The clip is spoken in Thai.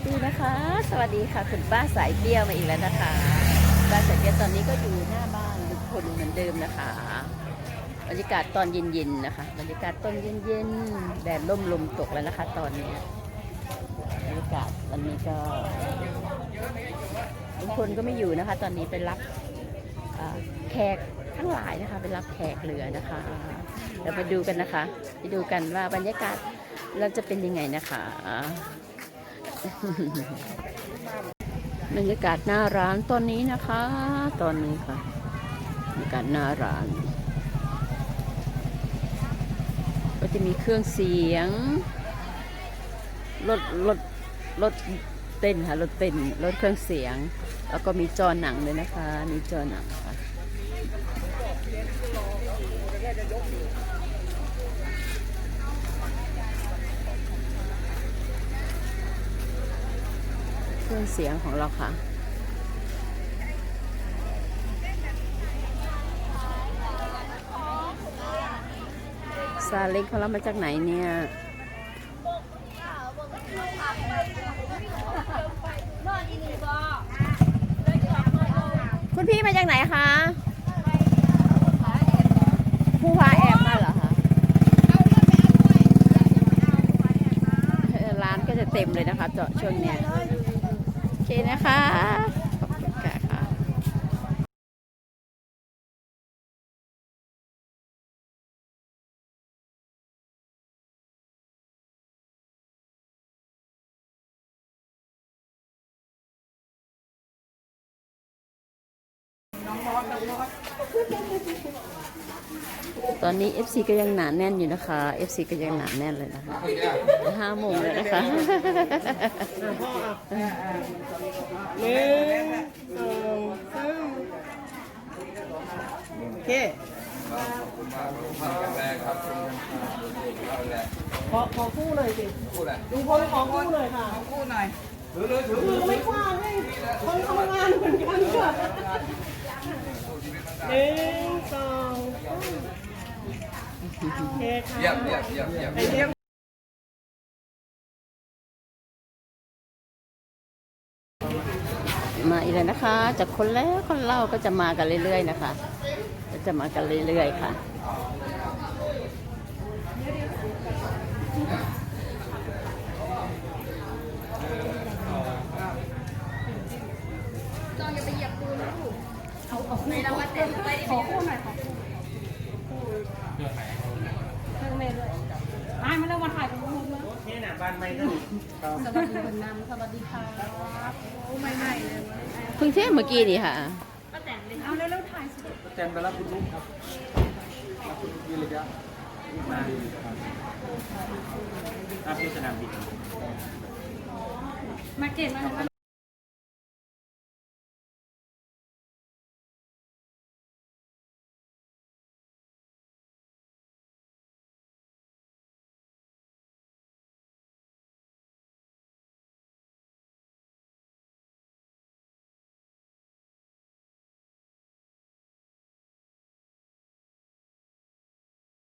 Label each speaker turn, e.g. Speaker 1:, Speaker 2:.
Speaker 1: สดีนะคะ สวัสดีค่ะคุณป้าสายเปรี้ยวมาอีกแล้วนะคะป้าสายเปรี้ยวตอนนี้ก็อยู่หน้าบ้านลุงพลเหมือนเดิมนะคะบรรยากาศตอนเย็นๆนะคะ บรรยากาศตอนเย็นๆแดดล่มลมตกแล้วนะคะ ตอนนี้บรรยากาศตอนนี้ก็ลุงพลก็ไม่อยู่นะคะ ตอนนี้ไปรับแขกทั้งหลายนะคะไปรับแขกเรือนะคะเดี๋ยวไปดูกันนะคะ ไปดูกันว่าบรรยากาศเราจะเป็นยังไงนะคะ บรรยากาศหน้าร้านตอนนี้นะคะ ตอนนี้ค่ะบรรยากาศหน้าร้าน ก็จะมีเครื่องเสียงรถรถรถเต้นค่ะรถเต้นรถเครื่องเสียง แล้วก็มีจอหนังเลยนะคะ มีจอหนังค่ะ เครื่องเสียงของเราค่ะ ซาเล้งเขารับมาจากไหนเนี่ยคุณพี่มาจากไหนคะผู้พาแอบมาเหรอคะร้านก็จะเต็มเลยนะคะเจาะช่วงเนี้ย เคนะคะขอบคุณค่ะค่ะ ตอนนี้ FC ก็ยังหนาแน่นอยู่นะคะ FC ก็ยังหนาแน่นเลยนะคะห้าโมงแล้วนะคะ
Speaker 2: หนึ่งสองสามโอเคขอขอคู่เลยสิลุงพลขอคู่เลยค่ะ
Speaker 3: พูดหน่อย
Speaker 2: คือไม่กว้างให้คนทำงานเหมือนกันค่ะหนึ่งสองสาม เยี่
Speaker 3: ยมเยี่ยมเยี่ยมเยี่ยม
Speaker 2: เยี่ยม
Speaker 1: มาอีกแล้วนะคะ จากคนแล้วคนเล่าก็จะมากันเรื่อยๆนะคะ ก็จะมากันเรื่อยๆค่ะ
Speaker 2: จอนอย่ามาแล้วมาถ่ายกับลุ งนะ
Speaker 4: นี่น่ะบ้านไม่ก็
Speaker 2: สวัสดีคุณน้ำสวัสดีค่ะโอ้ใหม่ๆเลย
Speaker 1: เพิ่งเที่ยงเมื่อกี้นี่ค่ะ
Speaker 2: เอาเร็วๆถ่ายสิ
Speaker 4: แจนไปรับคุณลุงครับรับคุณวิริยะมารับที่สนามบิน
Speaker 2: มาเก็ตมาแล้ว